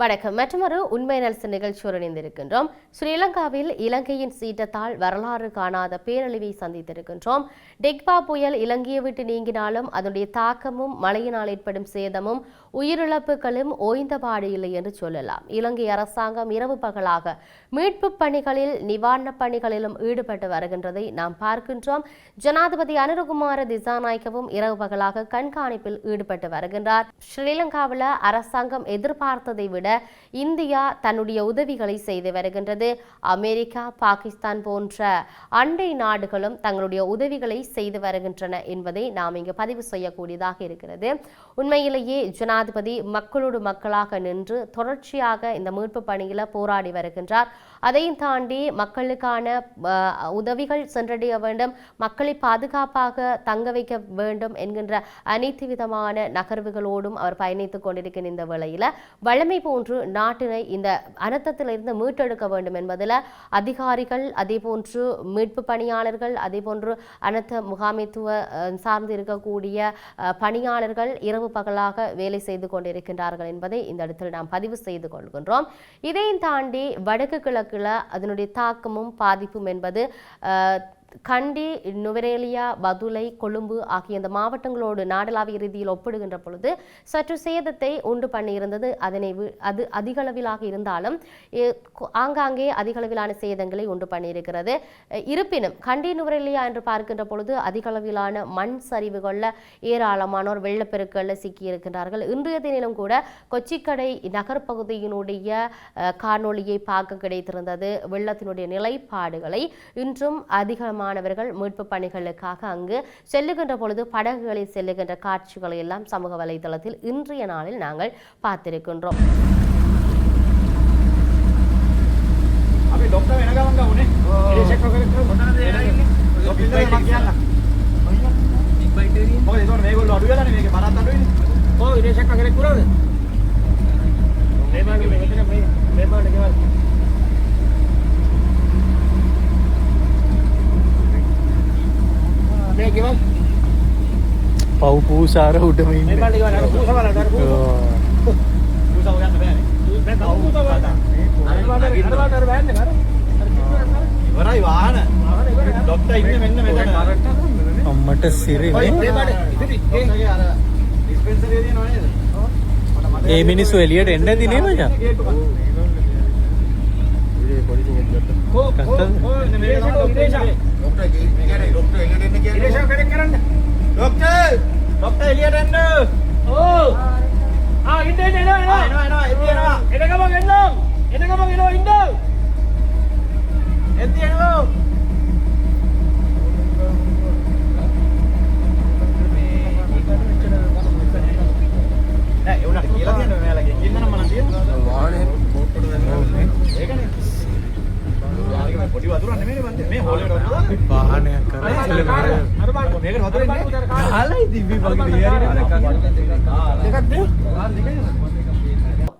வணக்கம். மற்றொரு உண்மை நல்சன் நிகழ்ச்சியோடு இணைந்திருக்கின்றோம். ஸ்ரீலங்காவில் இலங்கையின் சீற்றத்தால் வரலாறு காணாத பேரழிவை சந்தித்திருக்கின்றோம். டெக்பா புயல் இலங்கையை விட்டு நீங்கினாலும் அதனுடைய தாக்கமும் மழையினால் ஏற்படும் சேதமும் உயிரிழப்புகளும் ஓய்ந்தபாடு இல்லை என்று சொல்லலாம். இலங்கை அரசாங்கம் இரவு பகலாக மீட்பு பணிகளில் நிவாரணப் பணிகளிலும் ஈடுபட்டு வருகின்றதை நாம் பார்க்கின்றோம். ஜனாதிபதி அனுரகுமார திசாநாயக்கவும் இரவு பகலாக கண்காணிப்பில் ஈடுபட்டு வருகின்றார். ஸ்ரீலங்காவில் அரசாங்கம் எதிர்பார்த்ததை விட இந்தியா தன்னுடைய உதவிகளை செய்து வருகின்றது. அமெரிக்கா பாகிஸ்தான் போன்ற அண்டை நாடுகளும் தங்களுடைய உதவிகளை செய்து வருகின்றன என்பதை நாம் இங்கு பதிவு செய்யக்கூடியதாக இருக்கிறது. உண்மையிலேயே ஜனாதிபதி மக்களோடு மக்களாக நின்று தொடர்ச்சியாக இந்த மீட்பு பணியில் போராடி வருகின்றார். அதையும் தாண்டி மக்களுக்கான உதவிகள் சென்றடைய வேண்டும் மக்களை பாதுகாப்பாக தங்க வைக்க வேண்டும் என்கின்ற அனைத்து விதமான நகர்வுகளோடும் அவர் பயணித்துக் கொண்டிருக்கின்ற இந்த வேளையில் வழமை போன்ற நாட்டினை இந்த அனர்த்தத்திலிருந்து மீட்டெடுக்க வேண்டும் என்பதில் அதிகாரிகள் அதே போன்று மீட்பு பணியாளர்கள் அதே போன்று அனர்த்த முகாமைத்துவ சார்ந்து இருக்கக்கூடிய பணியாளர்கள் இரவு பகலாக வேலை செய்து கொண்டிருக்கின்றார்கள் என்பதை இந்த இடத்தில் நாம் பதிவு செய்து கொள்கின்றோம். இதையும் தாண்டி வடக்கு கிழக்குல அதனுடைய தாக்கமும் பாதிப்பும் என்பது கண்டி நுவரேலியா பதுளை கொழும்பு ஆகிய இந்த மாவட்டங்களோடு நாடளாவிய ரீதியில் ஒப்பிடுகின்ற பொழுது சற்று சேதத்தை உண்டு பண்ணியிருந்தது. அதனை வி- அது அதிகளவிலாக இருந்தாலும் ஆங்காங்கே அதிகளவிலான சேதங்களை உண்டு பண்ணியிருக்கிறது. இருப்பினும் கண்டி நுவரேலியா என்று பார்க்கின்ற பொழுது அதிகளவிலான மண் சரிவுகளில் ஏராளமானோர் வெள்ளப்பெருக்களில் சிக்கியிருக்கின்றார்கள். இன்றைய தினம் கூட கொச்சிக்கடை நகர்ப்பகுதியினுடைய அஹ், காணொளியை பார்க்க கிடைத்திருந்தது. வெள்ளத்தினுடைய நிலைப்பாடுகளை இன்றும் மாணவர்கள் மீட்பு பணிகளுக்காக அங்கு செல்லுகின்ற பொழுது படகுகளை செல்லுகின்ற காட்சிகளை எல்லாம் சமூக வலைதளத்தில் இன்றைய நாளில் நாங்கள் பார்த்திருக்கின்றோம். डॉक्टर वेना का मंगा उन्हें ये चेक करके बता दे तो बिल बाइक क्या ना बिग बाइक दे ओ ये तो मैं को लॉडू वाला नहीं मैं के बारात लॉडू नहीं ओ ये चेक करके पूरा दे मैं मांगे मैं तेरे मैं मैं मांगे के बाद මේ ගෙවල් පව් පූසාර උඩම ඉන්න. මේ බල්ලේ ගවන්න පූසා බලන්න පූසා පූසා හොයන්න බෑනේ මේ පූසා බලන්න ඉවරයි වාහන. ડોක්ටර් ඉන්නේ මෙන්න මෙතන. අම්මට සිරි ඒ මිනිස්සු එළියට එන්න දිනේ මචං. ඩොක්ටර් එළියට එන්න. ඔව්. ආ ඉන්න ඉන්න එනවා එනවා. එනවා එනවා එද්දි එනවා. එන ගමන් එන්නම්. එන ගමන් එනවා ඉන්න. එද්දි එනවා. නෑ ඒ උනාට කියලා තියෙනවා මෙයාලගේ. ඉන්න නම් මම තියෙනවා. වාහනේ පොඩි වතුර නෙමෙයි බන්ද මේ හොලේ වතුර වාහනයක් කරලා ඉතල මේ මේකට වතුර ඉන්නේ කාලයි දිවි වගේ දෙකක් දෙකක් දෙකක්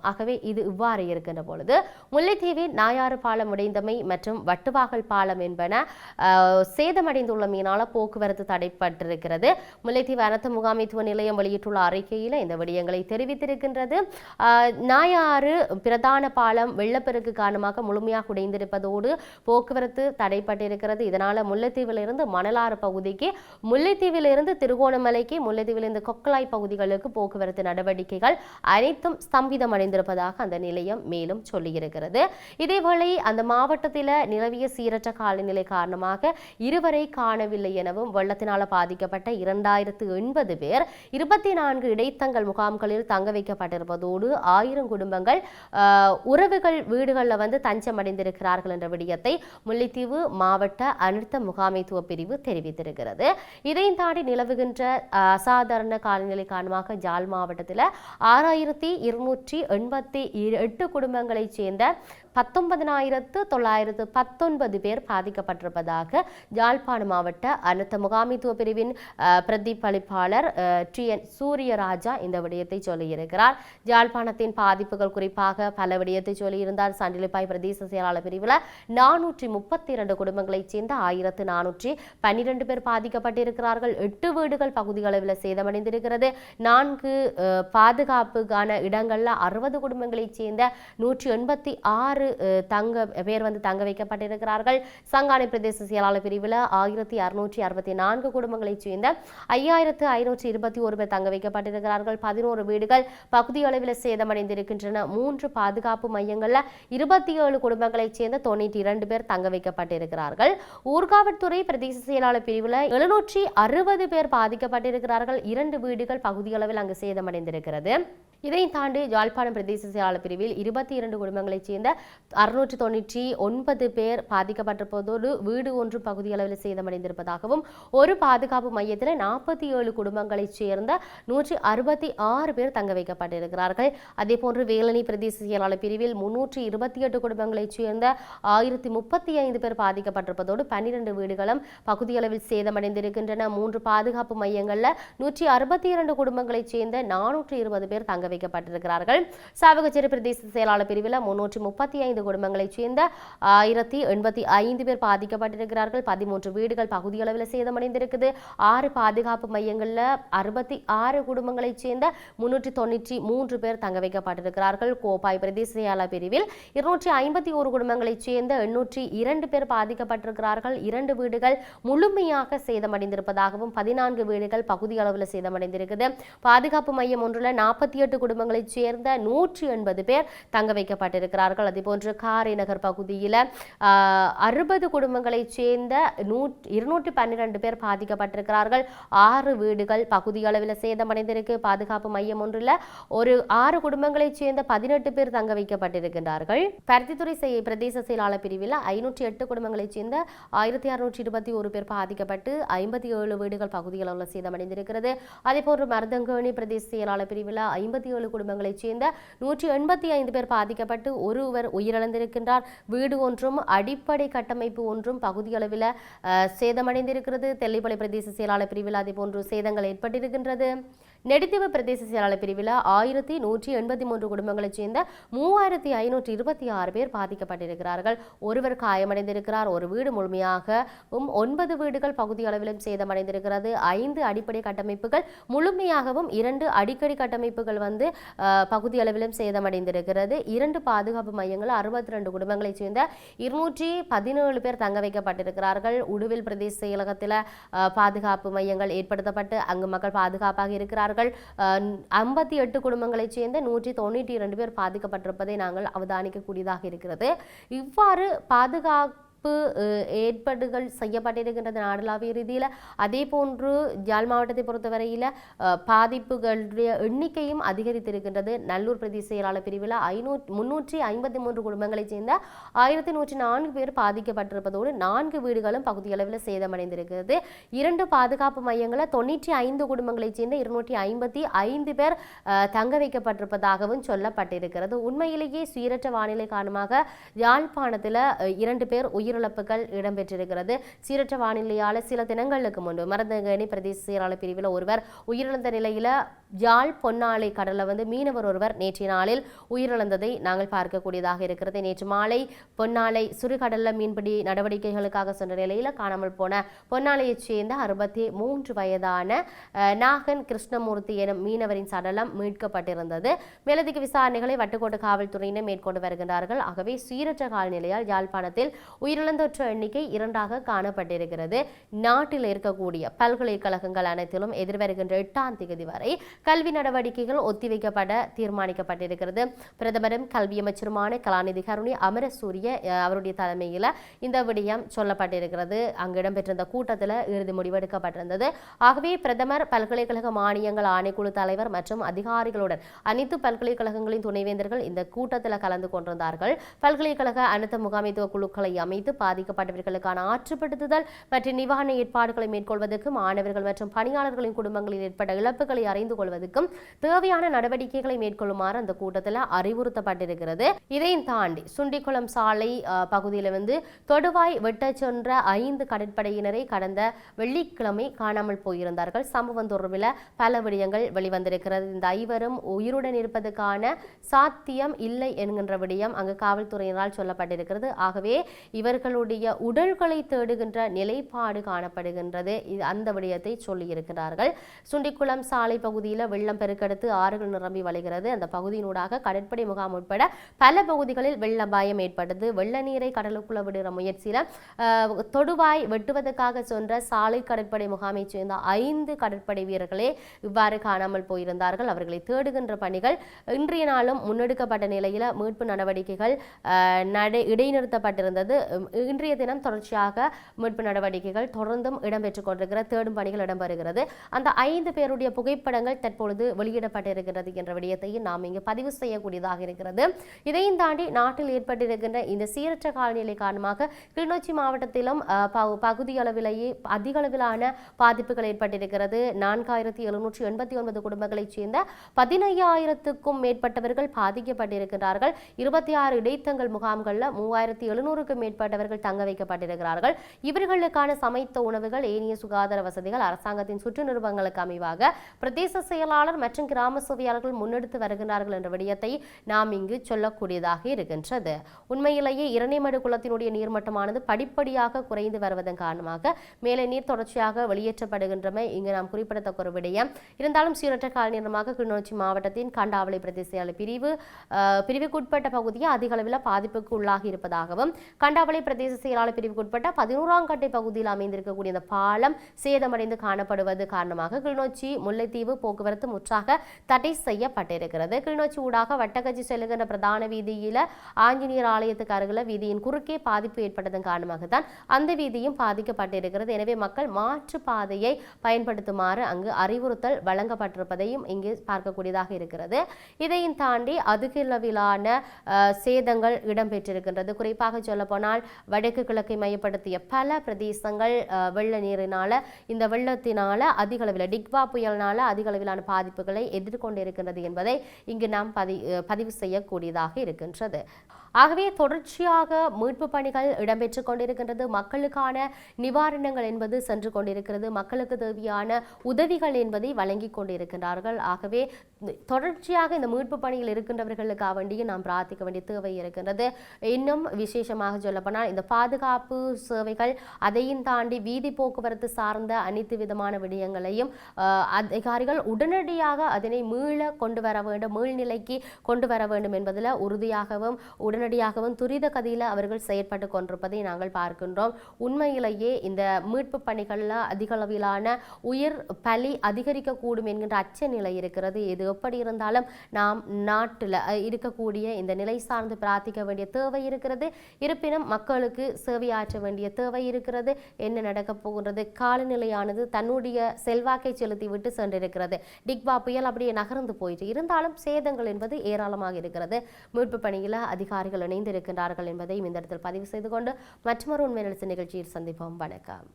ஆகவே இது இவ்வாறு இருக்கின்ற பொழுது முல்லைத்தீவின் நாயாறு பாலம் உடைந்தமை மற்றும் வட்டுவாகல் பாலம் என்பன அஹ், சேதமடைந்துள்ளமையினால போக்குவரத்து தடைப்பட்டிருக்கிறது. முல்லைத்தீவு அனர்த்த முகாமைத்துவ நிலையம் வெளியிட்டுள்ள அறிக்கையில் இந்த விடயங்களை தெரிவித்திருக்கின்றது. நாயாறு பிரதான பாலம் வெள்ளப்பெருக்கு காரணமாக முழுமையாக உடைந்திருப்பதோடு போக்குவரத்து தடைப்பட்டிருக்கிறது. இதனால் முல்லைத்தீவிலிருந்து மணலாறு பகுதிக்கு முல்லைத்தீவிலிருந்து திருகோணமலைக்கு முல்லைத்தீவிலிருந்து கொக்கலாய் பகுதிகளுக்கு போக்குவரத்து நடவடிக்கைகள் அனைத்தும் ஸ்தம்பிதமடைந்திருப்பதாக அந்த நிலையம் மேலும் சொல்லியிருக்கிறது. இதேவேளை அந்த மாவட்டத்தில் நிலவிய சீரற்ற காலநிலை காரணமாக இருவரை காணவில்லை எனவும் வெள்ளத்தினால் பாதிக்கப்பட்ட இரண்டாயிரத்து எண்பது பேர் இருபத்தி நான்கு இடைத்தங்கள் முகாம்களில் தங்க வைக்கப்பட்டிருப்பதோடு ஆயிரம் குடும்பங்கள் உறவுகள் வீடுகளில் வந்து தஞ்சமடைந்திருக்கிறார்கள் என்ற விடயத்தை முல்லைத்தீவு மாவட்ட அனர்த்த முகாமைத்துவ பிரிவு தெரிவித்திருக்கிறது. இதையும் தாண்டி நிலவுகின்ற அசாதாரண காலநிலை காரணமாக ஜாழ் மாவட்டத்தில் ஆறாயிரத்தி இருநூற்றி எண்பத்தி எட்டு குடும்பங்களைச் சேர்ந்த பத்தொன்பதினாயிரத்து தொள்ளாயிரத்து பத்தொன்பது பேர் பாதிக்கப்பட்டிருப்பதாக யாழ்ப்பாண மாவட்ட அனர்த்த முகாமித்துவ பிரிவின் பிரதிபலிப்பாளர் டி. என். சூரியராஜா இந்த விடயத்தை சொல்லியிருக்கிறார். யாழ்ப்பாணத்தின் பாதிப்புகள் குறிப்பாக பல விடயத்தை சொல்லியிருந்தார். சண்டிலிப்பாய் பிரதேச செயலாளர் பிரிவில் நானூற்றி முப்பத்தி இரண்டு குடும்பங்களைச் சேர்ந்த ஆயிரத்து நானூற்றி பன்னிரண்டு பேர் பாதிக்கப்பட்டிருக்கிறார்கள். எட்டு வீடுகள் பகுதிகளவில் சேதமடைந்திருக்கிறது. நான்கு பாதுகாப்புக்கான இடங்களில் அறுபது குடும்பங்களைச் சேர்ந்த நூற்றி எண்பத்தி ஆறு ஆறு தங்க பேர் வந்து தங்க வைக்கப்பட்டிருக்கிறார்கள். சங்கானை பிரதேச செயலாளர் பிரிவில் ஆயிரத்தி அறுநூற்றி அறுபத்தி நான்கு குடும்பங்களைச் சேர்ந்த ஐயாயிரத்து ஐநூற்றி இருபத்தி ஒரு பேர் தங்க வைக்கப்பட்டிருக்கிறார்கள். பதினோரு வீடுகள் பகுதி அளவில் சேதமடைந்திருக்கின்றன. மூன்று பாதுகாப்பு மையங்களில் இருபத்தி ஏழு குடும்பங்களைச் சேர்ந்த தொண்ணூற்றி இரண்டு பேர் தங்க வைக்கப்பட்டிருக்கிறார்கள். ஊர்காவல்துறை பிரதேச செயலாளர் பிரிவில் எழுநூற்றி அறுபது பேர் பாதிக்கப்பட்டிருக்கிறார்கள். இரண்டு வீடுகள் பகுதியளவில் அங்கு சேதமடைந்திருக்கிறது. இதை தாண்டி யாழ்ப்பாணம் பிரதேச செயலாளர் பிரிவில் இருபத்தி இரண்டு குடும்பங்களைச் சேர்ந்த அறுநூற்றி தொண்ணூற்றி ஒன்பது பேர் பாதிக்கப்பட்டிருப்பதோடு வீடு ஒன்று பகுதியளவில் சேதமடைந்திருப்பதாகவும் ஒரு பாதுகாப்பு மையத்தில் நாற்பத்தி ஏழு குடும்பங்களைச் சேர்ந்த நூற்றி அறுபத்தி ஆறு பேர் தங்க வைக்கப்பட்டிருக்கிறார்கள். அதேபோன்று வேலணி பிரதேச செயலாளர் பிரிவில் முன்னூற்றி இருபத்தி எட்டு குடும்பங்களைச் சேர்ந்த ஆயிரத்தி முப்பத்தி ஐந்து பேர் பாதிக்கப்பட்டிருப்பதோடு பன்னிரண்டு வீடுகளும் பகுதியளவில் சேதமடைந்திருக்கின்றன. மூன்று பாதுகாப்பு மையங்களில் நூற்றி அறுபத்தி இரண்டு குடும்பங்களைச் சேர்ந்த நானூற்றி இருபது பேர் தங்க வைக்கப்பட்டிருக்கிறார்கள். சாவகச்சேரி பிரதேச செயலாளர் பிரிவில் முன்னூற்றி முப்பத்தி ஐந்து குடும்பங்களைச் சேர்ந்த ஆயிரத்தி எண்பத்தி ஐந்து பேர் பாதிக்கப்பட்டிருக்கிறார்கள். பதிமூன்று வீடுகள் பகுதியளவில் சேதமடைந்திருக்குது. ஆறு பாதுகாப்பு மையங்களில் அறுபத்தி ஆறு குடும்பங்களைச் சேர்ந்த முன்னூற்றி தொண்ணூற்றி மூன்று பேர் தங்க வைக்கப்பட்டிருக்கிறார்கள். கோப்பாய் பிரதேச செயலாளர் பிரிவில் இருநூற்றி ஐம்பத்தி ஒரு குடும்பங்களைச் சேர்ந்த எண்ணூற்றி இரண்டு பேர் பாதிக்கப்பட்டிருக்கிறார்கள். இரண்டு வீடுகள் முழுமையாக சேதமடைந்திருப்பதாகவும் பதினான்கு வீடுகள் பகுதியளவில் சேதமடைந்திருக்குது. பாதுகாப்பு மையம் ஒன்றில் நாற்பத்தி எட்டு குடும்பங்களைச் சேர்ந்த நூற்றி எண்பது பேர் தங்க வைக்கப்பட்டிருக்கிறார்கள். போன்று காரை நகர் பகுதியில் அறுபது குடும்பங்களைச் சேர்ந்த நூற்று இருநூற்றி பன்னிரண்டு பேர் பாதிக்கப்பட்டிருக்கிறார்கள். ஆறு வீடுகள் பகுதி அளவில் சேதமடைந்திருக்கு. பாதுகாப்பு மையம் ஒன்றில் ஒரு ஆறு குடும்பங்களைச் சேர்ந்த பதினெட்டு பேர் தங்க வைக்கப்பட்டிருக்கின்றார்கள். பருத்தித்துறை செய்ய பிரதேச செயலாளர் பிரிவில் ஐநூற்றி எட்டு குடும்பங்களைச் சேர்ந்த ஆயிரத்தி அறுநூற்றி இருபத்தி ஒரு பேர் பாதிக்கப்பட்டு ஐம்பத்தி ஏழு வீடுகள் பகுதிகளில் சேதமடைந்திருக்கிறது. அதேபோன்று மருதங்கேணி பிரதேச செயலாளர் பிரிவில் ஐம்பத்தி ஏழு குடும்பங்களைச் சேர்ந்த நூற்றி எண்பத்தி ஐந்து பேர் பாதிக்கப்பட்டு ஒருவர் உயிரிழந்திருக்கின்றார். வீடு ஒன்றும் அடிப்படை கட்டமைப்பு ஒன்றும் பகுதியளவில் சேதமடைந்திருக்கிறது. தெல்லிப்பளை பிரதேச செயலாளர் பிரிவில் அதேபோன்று சேதங்கள் ஏற்பட்டிருக்கின்றது. நெடுத்தீவு பிரதேச செயலாளர் பிரிவில் ஆயிரத்தி நூற்றி எண்பத்தி மூன்று குடும்பங்களைச் சேர்ந்த மூவாயிரத்தி ஐநூற்றி இருபத்தி ஆறு பேர் பாதிக்கப்பட்டிருக்கிறார்கள். ஒருவர் காயமடைந்திருக்கிறார் ஒரு வீடு முழுமையாகவும் ஒன்பது வீடுகள் பகுதி அளவிலும் சேதமடைந்திருக்கிறது. ஐந்து அடிப்படை கட்டமைப்புகள் முழுமையாகவும் இரண்டு அடிக்கடி கட்டமைப்புகள் வந்து பகுதி அளவிலும் சேதமடைந்திருக்கிறது. இரண்டு பாதுகாப்பு மையங்கள் அறுபத்தி ரெண்டு குடும்பங்களைச் சேர்ந்த இருநூற்றி பதினேழு பேர் தங்க வைக்கப்பட்டிருக்கிறார்கள். உடுவில் பிரதேச செயலகத்தில் பாதுகாப்பு மையங்கள் ஏற்படுத்தப்பட்டு அங்கு மக்கள் பாதுகாப்பாக இருக்கிறார்கள். ஐம்பத்தி எட்டு குடும்பங்களைச் சேர்ந்த நூற்றி தொண்ணூற்றி இரண்டு பேர் பாதிக்கப்பட்டிருப்பதை நாங்கள் அவதானிக்கக்கூடியதாக இருக்கிறது. இவ்வாறு பாதுகாக்க அஹ், ஏற்பாடுகள் செய்யப்பட்டிருக்கின்றது நாடளாவிய ரீதியில் அதே போன்று யாழ் மாவட்டத்தை பொறுத்தவரையில் பாதிப்புகளுடைய எண்ணிக்கையும் அதிகரித்திருக்கின்றது. நல்லூர் பிரதி செயலாளர் பிரிவில் ஐநூற்றி முன்னூற்றி ஐம்பத்தி மூன்று குடும்பங்களைச் சேர்ந்த ஆயிரத்தி நூற்றி நான்கு பேர் பாதிக்கப்பட்டிருப்பதோடு நான்கு வீடுகளும் பகுதியளவில் சேதமடைந்திருக்கிறது. இரண்டு பாதுகாப்பு மையங்களில் தொண்ணூற்றி ஐந்து குடும்பங்களைச் சேர்ந்த இருநூற்றி ஐம்பத்தி ஐந்து பேர் தங்க வைக்கப்பட்டிருப்பதாகவும் சொல்லப்பட்டிருக்கிறது. உண்மையிலேயே சீரற்ற வானிலை காரணமாக யாழ்ப்பாணத்தில் இரண்டு பேர் உயிரிழப்புகள் இடம்பெற்றிருக்கிறது. சீரற்ற வானிலையால் சில தினங்களுக்கு முன்பு மருந்தகணி பிரதேச செயலாளர் பிரிவில் ஒருவர் உயிரிழந்த நிலையில் யாழ் பொன்னாலை கடலில் வந்து மீனவர் ஒருவர் நேற்றைய நாளில் உயிரிழந்ததை நாங்கள் பார்க்கக்கூடியதாக இருக்கிறது. நேற்று மாலை பொன்னாலை சுடுகடல்ல மீன்பிடி நடவடிக்கைகளுக்காக சென்ற நிலையில் காணாமல் போன பொன்னாலையைச் சேர்ந்த அறுபத்தி மூன்று வயதான நாகன் கிருஷ்ணமூர்த்தி எனும் மீனவரின் சடலம் மீட்கப்பட்டிருந்தது. மேலதிக விசாரணைகளை வட்டுக்கோட்டை காவல்துறையினர் மேற்கொண்டு வருகின்றார்கள். ஆகவே சீரற்ற காலநிலையால் யாழ்ப்பாணத்தில் உயிர் உயிரிழந்தோற்ற எண்ணிக்கை இரண்டாக காணப்பட்டிருக்கிறது. நாட்டில் இருக்கக்கூடிய பல்கலைக்கழகங்கள் அனைத்திலும் எதிர்வருகின்ற எட்டாம் தேதி வரை கல்வி நடவடிக்கைகள் ஒத்திவைக்கப்பட தீர்மானிக்கப்பட்டிருக்கிறது. பிரதமரும் கல்வி அமைச்சருமான கலாநிதி கருணி அமரசூரிய அவருடைய தலைமையில் இந்த விடயம் சொல்லப்பட்டிருக்கிறது. அங்கு இடம்பெற்றிருந்த கூட்டத்தில் இறுதி முடிவெடுக்கப்பட்டிருந்தது. ஆகவே பிரதமர் பல்கலைக்கழக மானியங்கள் ஆணைக்குழு தலைவர் மற்றும் அதிகாரிகளுடன் அனைத்து பல்கலைக்கழகங்களின் துணைவேந்தர்கள் இந்த கூட்டத்தில் கலந்து கொண்டிருந்தார்கள். பல்கலைக்கழக அனைத்து முகாமைத்துவ குழுக்களை அமைத்து குறித்து பாதிக்கப்பட்டவர்களுக்கான ஆற்றுப்படுத்துதல் மற்றும் நிவாரண ஏற்பாடுகளை மேற்கொள்வதற்கும் மாணவர்கள் மற்றும் பணியாளர்களின் குடும்பங்களில் ஏற்பட்ட இழப்புகளை அறிந்து கொள்வதற்கும் தேவையான நடவடிக்கைகளை மேற்கொள்ளுமாறு அந்த கூட்டத்தில் அறிவுறுத்தப்பட்டிருக்கிறது. இதையும் தாண்டி சுண்டிக்குளம் சாலை பகுதியில் வந்து தொடுவாய் வெட்டச் சென்ற ஐந்து கடற்படையினரை கடந்த வெள்ளிக்கிழமை காணாமல் போயிருந்தார்கள். சம்பவம் தொடர்பில் பல விடயங்கள் வெளிவந்திருக்கிறது. இந்த ஐவரும் உயிருடன் இருப்பதற்கான சாத்தியம் இல்லை என்கின்ற விடயம் அங்கு காவல்துறையினரால் சொல்லப்பட்டிருக்கிறது. ஆகவே இவர்களுடைய உடல்களை தேடுகின்ற நிலைப்பாடு காணப்படுகின்றது. இது அந்த விடயத்தை சொல்லியிருக்கிறார்கள் சுண்டிக்குளம் சாலை பகுதியில் வெள்ளம் பெருக்கெடுத்து ஆறுகள் நிரம்பி வழிகிறது. அந்த பகுதியினூடாக கடற்படை முகாம் உட்பட பல பகுதிகளில் வெள்ள அபாயம் ஏற்பட்டது. வெள்ள நீரை கடலுக்குள்ள விடுகிற முயற்சியில் தொடுவாய் வெட்டுவதற்காக சென்ற சாலை கடற்படை முகாமைச் சேர்ந்த ஐந்து கடற்படை வீரர்களே இவ்வாறு காணாமல் போயிருந்தார்கள். அவர்களை தேடுகின்ற பணிகள் இன்றைய நாளும் முன்னெடுக்கப்பட்ட நிலையில் மீட்பு நடவடிக்கைகள் நடை இடைநிறுத்தப்பட்டிருந்தது. இன்றைய தினம் தொடர்ச்சியாக மீட்பு நடவடிக்கைகள் தொடர்ந்தும் இடம்பெற்றுக் கொண்டிருக்கிற தேடும் பணிகள் இடம்பெறுகிறது. அந்த ஐந்து பேருடைய புகைப்படங்கள் தற்பொழுது வெளியிடப்பட்டிருக்கிறது என்ற விடயத்தையும் நாம் இங்கு பதிவு செய்யக்கூடியதாக இருக்கிறது. இதையும் தாண்டி நாட்டில் ஏற்பட்டிருக்கின்ற இந்த சீரற்ற காலநிலை காரணமாக கிளிநொச்சி மாவட்டத்திலும் பகுதி அளவிலேயே அதிக அளவிலான பாதிப்புகள் ஏற்பட்டிருக்கிறது. நான்காயிரத்தி எழுநூற்றி எண்பத்தி ஒன்பது குடும்பங்களைச் சேர்ந்த பதினையாயிரத்துக்கும் மேற்பட்டவர்கள் பாதிக்கப்பட்டிருக்கிறார்கள் இருபத்தி ஆறு இடைத்தங்கள் முகாம்களில் மூவாயிரத்தி எழுநூறுக்கும் மாணவர்கள் தங்க வைக்கப்பட்டிருக்கிறார்கள். இவர்களுக்கான சமைத்த உணவுகள் ஏனைய சுகாதார வசதிகள் அரசாங்கத்தின் சுற்று நிறுவனங்களுக்கு அமைவாக பிரதேச செயலாளர் மற்றும் கிராம சேவையாளர்கள் முன்னெடுத்து வருகிறார்கள் என்ற விடயத்தை நாம் இங்கு சொல்லக்கூடியதாக இருக்கின்றது. உண்மையிலேயே இரணைமடு குளத்தினுடைய நீர்மட்டமானது படிப்படியாக குறைந்து வருவதன் காரணமாக மேலே நீர் தொடர்ச்சியாக வெளியேற்றப்படுகின்றமை இங்கு நாம் குறிப்பிடத்தக்க ஒரு விடயம். இருந்தாலும் சீரற்ற காலநேரமாக கிளிநொச்சி மாவட்டத்தின் கண்டாவளை பிரதேச பிரிவு பிரிவுக்குட்பட்ட பகுதியை அதிக அளவில் பாதிப்புக்கு உள்ளாகி இருப்பதாகவும் கண்டாவளை பிரதேச செயலாளர் பிரிவுக்குட்பட்ட பதினோராம் கட்டை பகுதியில் அமைந்திருக்கக்கூடிய இந்த பாலம் சேதமடைந்து காணப்படுவது காரணமாக கிளிநொச்சி முல்லைத்தீவு போக்குவரத்து முற்றாக தடை செய்யப்பட்டிருக்கிறது. கிளிநொச்சி ஊடாக வட்டக்கச்சி செல்லுகின்ற பிரதான வீதியில ஆஞ்சநேயர் ஆலயத்துக்கு அருகில் வீதியின் குறுக்கே பாதிப்பு ஏற்பட்டதன் காரணமாக தான் அந்த வீதியும் பாதிக்கப்பட்டிருக்கிறது. எனவே மக்கள் மாற்று பாதையை பயன்படுத்துமாறு அங்கு அறிவுறுத்தல் வழங்கப்பட்டிருப்பதையும் இங்கு பார்க்கக்கூடியதாக இருக்கிறது. இதையும் தாண்டி அதிகளவிலான சேதங்கள் இடம்பெற்றிருக்கின்றது. குறிப்பாக சொல்லப்போனால் வடக்கு கிழக்கை மையப்படுத்திய பல பிரதேசங்கள் அஹ், வெள்ள நீரினால இந்த வெள்ளத்தினால அதிக அளவில் டிக்வா புயலினால அதிக அளவிலான பாதிப்புகளை எதிர்கொண்டிருக்கின்றது என்பதை இங்கு நாம் பதி அஹ், பதிவு செய்யக்கூடியதாக இருக்கின்றது. ஆகவே தொடர்ச்சியாக மீட்பு பணிகள் இடம்பெற்று கொண்டிருக்கின்றது. மக்களுக்கான நிவாரணங்கள் என்பது சென்று கொண்டிருக்கிறது. மக்களுக்கு தேவையான உதவிகள் என்பதை வழங்கிக் கொண்டிருக்கின்றார்கள். ஆகவே தொடர்ச்சியாக இந்த மீட்பு பணியில் இருக்கின்றவர்களுக்காக வேண்டிய நாம் பிரார்த்திக்க வேண்டிய தேவை இருக்கின்றது. இன்னும் விசேஷமாக சொல்லப்போனால் இந்த பாதுகாப்பு சேவைகள் அதையும் தாண்டி வீதி போக்குவரத்து சார்ந்த அனைத்து விதமான விடயங்களையும் அதிகாரிகள் உடனடியாக அதனை மீள கொண்டு வர வேண்டும் மீள்நிலைக்கு கொண்டு வர வேண்டும் என்பதில் உறுதியாகவும் உடன் உடனடியாகவும் துரித கதியில் அவர்கள் செயற்பட்டு கொண்டிருப்பதை நாங்கள் பார்க்கின்றோம். உண்மையிலேயே இந்த மீட்பு பணிகளில் அதிக அளவிலான உயிர் பலி அதிகரிக்கக்கூடும் என்கின்ற அச்ச நிலை இருக்கிறது. இது எப்படி இருந்தாலும் நாம் நாட்டில் இருக்கக்கூடிய இந்த நிலை சார்ந்து பிரார்த்திக்க வேண்டிய தேவை இருக்கிறது. இருப்பினும் மக்களுக்கு சேவையாற்ற வேண்டிய தேவை இருக்கிறது. என்ன நடக்கப் போகின்றது? காலநிலையானது தன்னுடைய செல்வாக்கை செலுத்தி விட்டு சென்றிருக்கிறது. டிக்பா புயல் அப்படியே நகர்ந்து போயிட்டு இருந்தாலும் சேதங்கள் என்பது ஏராளமாக இருக்கிறது. மீட்பு பணியில் அதிகாரிகள் இணைந்திருக்கின்றார்கள் என்பதையும் இந்த இடத்தில் பதிவு செய்து கொண்டு மற்றொரு உண்மை நிகழ்ச்சியில் சந்திப்போம். வணக்கம்.